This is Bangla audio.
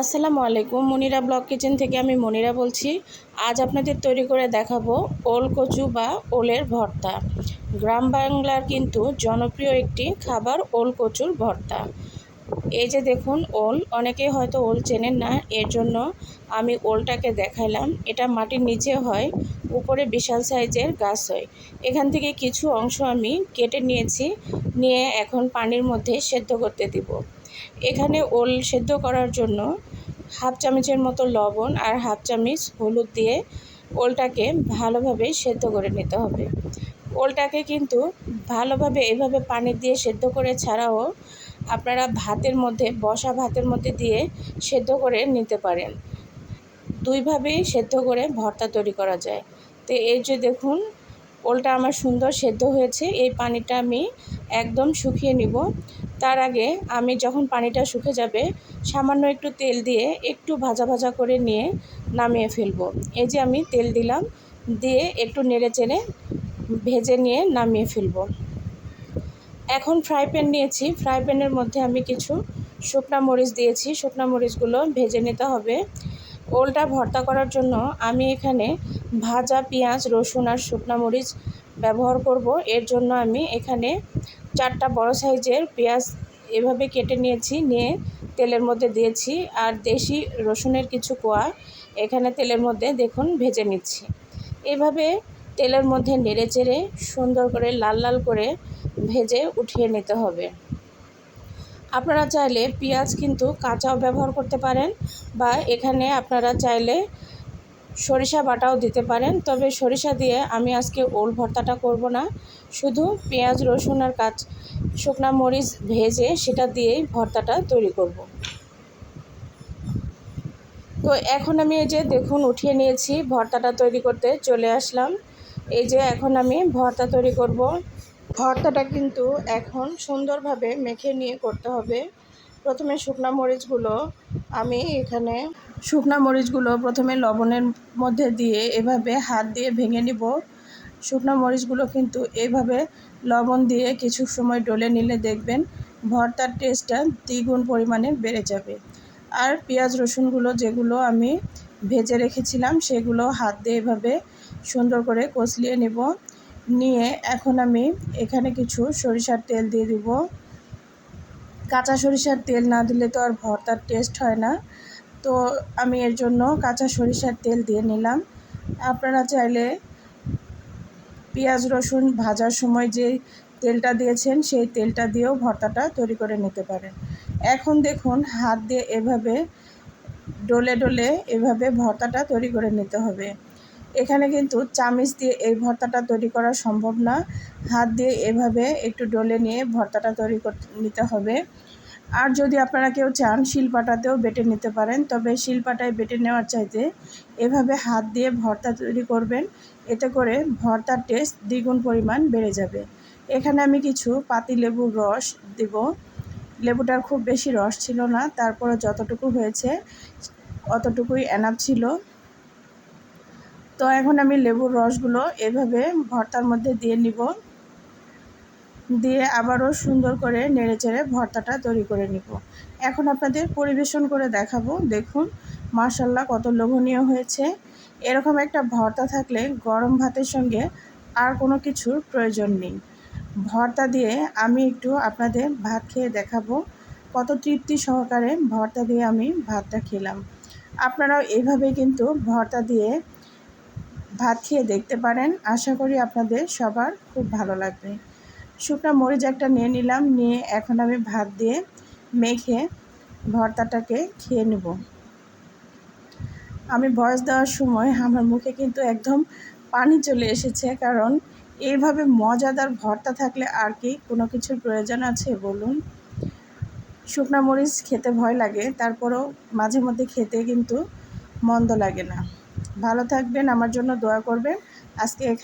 আসসালামু আলাইকুম, মনিরা ব্লগ কিচেন থেকে আমি মনিরা বলছি। আজ আপনাদের তৈরি করে দেখাবো ওল কচু বা ওলের ভর্তা। গ্রাম বাংলার কিন্তু জনপ্রিয় একটি খাবার ওল কচুর ভর্তা। এই যে দেখুন ওল, অনেকেই হয়তো ওল চেনেন না, এর জন্য আমি ওলটাকে দেখাইলাম। এটা মাটির নিচে হয়, উপরে বিশাল সাইজের গাছ হয়। এখান থেকে কিছু অংশ আমি কেটে নিয়েছি, নিয়ে এখন পানির মধ্যে সেদ্ধ করতে দিব। এখানে ওল সেদ্ধ করার জন্য হাফ চামচের মতো লবণ আর হাফ চামচ হলুদ দিয়ে ওলটাকে ভালোভাবে সেদ্ধ করে নিতে হবে। ওলটাকে কিন্তু ভালোভাবে এভাবে পানি দিয়ে সেদ্ধ করে ছাড়াও আপনারা ভাতের মধ্যে, বসা ভাতের মধ্যে দিয়ে সেদ্ধ করে নিতে পারেন। দুইভাবেই সেদ্ধ করে ভর্তা তৈরি করা যায়। তো এই যে দেখুন, ওলটা আমার সুন্দর সেদ্ধ হয়েছে। এই পানিটা আমি একদম শুকিয়ে নিব। তার আগে আমি যখন পানিটা শুকে যাবে, সামান্য একটু তেল দিয়ে একটু ভাজা ভাজা করে নিয়ে নামিয়ে ফেলব। এই যে আমি তেল দিলাম, দিয়ে একটু নেড়ে চেড়ে ভেজে নিয়ে নামিয়ে ফেলব। এখন ফ্রাই প্যান নিয়েছি। ফ্রাই প্যানের মধ্যে আমি কিছু শুকনা মরিচ দিয়েছি। শুকনা মরিচগুলো ভেজে নিতে হবে। ওলটা ভর্তা করার জন্য আমি এখানে ভাজা পেঁয়াজ, রসুন আর শুকনা মরিচ ব্যবহার করব। এর জন্য আমি এখানে চারটা বড় সাইজের পেঁয়াজ এভাবে কেটে নিয়েছি, নিয়ে তেলের মধ্যে দিয়েছি। আর দেশি রসুনের কিছু কোয়া এখানে তেলের মধ্যে দেখুন ভেজে নিচ্ছি। এভাবে তেলের মধ্যে নেড়ে চেড়ে সুন্দর করে লাল লাল করে ভেজে উঠিয়ে নিতে হবে। আপনারা চাইলে পেঁয়াজ কিন্তু কাঁচাও ব্যবহার করতে পারেন বা এখানে আপনারা চাইলে সরিষা বাটাও দিতে পারেন। তবে সরিষা দিয়ে আমি আজকে ওল ভর্তাটা করব না। শুধু পেঁয়াজ, রসুন আর কাঁচ, শুকনা মরিচ ভেজে সেটা দিয়েই ভর্তাটা তৈরি করব। তো এখন আমি এই যে দেখুন উঠিয়ে নিয়েছি, ভর্তাটা তৈরি করতে চলে আসলাম। এই যে এখন আমি ভর্তা তৈরি করব। ভর্তাটা কিন্তু এখন সুন্দরভাবে মেখে নিয়ে করতে হবে। প্রথমে শুকনা মরিচগুলো আমি এখানে শুকনা মরিচগুলো প্রথমে লবণের মধ্যে দিয়ে এভাবে হাত দিয়ে ভেঙে নিব। শুকনো মরিচগুলো কিন্তু এভাবে লবণ দিয়ে কিছু সময় ডলে নিলে দেখবেন ভর্তার টেস্টটা দ্বিগুণ পরিমাণে বেড়ে যাবে। আর পেঁয়াজ, রসুনগুলো যেগুলো আমি ভেজে রেখেছিলাম, সেগুলো হাত দিয়ে এভাবে সুন্দর করে কষলিয়ে নেব। নিয়ে এখন আমি এখানে কিছু সরিষার তেল দিয়ে দিব। কাঁচা সরিষার তেল না দিলে তো আর ভর্তার টেস্ট হয় না। তো আমি এর জন্য কাঁচা সরিষার তেল দিয়ে নিলাম। আপনারা চাইলে পেঁয়াজ, রসুন ভাজার সময় যে তেলটা দিয়েছেন, সেই তেলটা দিয়েও ভর্তাটা তৈরি করে নিতে পারেন। এখন দেখুন, হাত দিয়ে এভাবে ডলে ডলে এভাবে ভর্তাটা তৈরি করে নিতে হবে। এখানে কিন্তু চামিচ দিয়ে এই ভর্তাটা তৈরি করা সম্ভব না। হাত দিয়ে এভাবে একটু ডলে নিয়ে ভর্তাটা তৈরি করতে নিতে হবে। আর যদি আপনারা কেউ চান, শিলপাটাতেও বেটে নিতে পারেন, তবে শিলপাটায় বেটে নেওয়ার চাইতে এভাবে হাত দিয়ে ভর্তা তৈরি করবেন। এতে করে ভর্তার টেস্ট দ্বিগুণ পরিমাণ বেড়ে যাবে। এখানে আমি কিছু পাতি লেবুর রস দেব। লেবুটার খুব বেশি রস ছিল না তারপরে যতটুকু হয়েছে, অতটুকুই এনাফ ছিল। তো এখন আমি লেবুর রসগুলো এভাবে ভর্তার মধ্যে দিয়ে নিব। দিয়ে আবারও সুন্দর করে নেড়ে চেড়ে ভর্তাটা তৈরি করে নিব। এখন আপনাদের পরিবেশন করে দেখাবো। দেখুন মার্শাল্লাহ কত লোভনীয় হয়েছে। এরকম একটা ভর্তা থাকলে গরম ভাতের সঙ্গে আর কোনো কিছুর প্রয়োজন নেই। ভর্তা দিয়ে আমি একটু আপনাদের ভাত খেয়ে দেখাবো। কত তৃপ্তি সহকারে ভর্তা দিয়ে আমি ভাতটা খেলাম। আপনারাও এইভাবে কিন্তু ভর্তা দিয়ে ভাত খেয়ে দেখতে পারেন। আশা করি আপনাদের সবার খুব ভালো লাগবে। শুকনো মরিচ একটা নিয়ে নিলাম, নিয়ে এখন আমি ভাত দিয়ে মেখে ভর্তাটাকে খেয়ে নেব। আমি বয়স দেওয়ার সময় আমার মুখে কিন্তু একদম পানি চলে এসেছে, কারণ এইভাবে মজাদার ভর্তা থাকলে আর কি কোনো কিছুর প্রয়োজন আছে বলুন? শুকনো মরিচ খেতে ভয় লাগে, তারপরেও মাঝে মধ্যে খেতে কিন্তু মন্দ লাগে না। ভালো থাকবেন আমার জন্য দোয়া করবেন। আজকে এখানে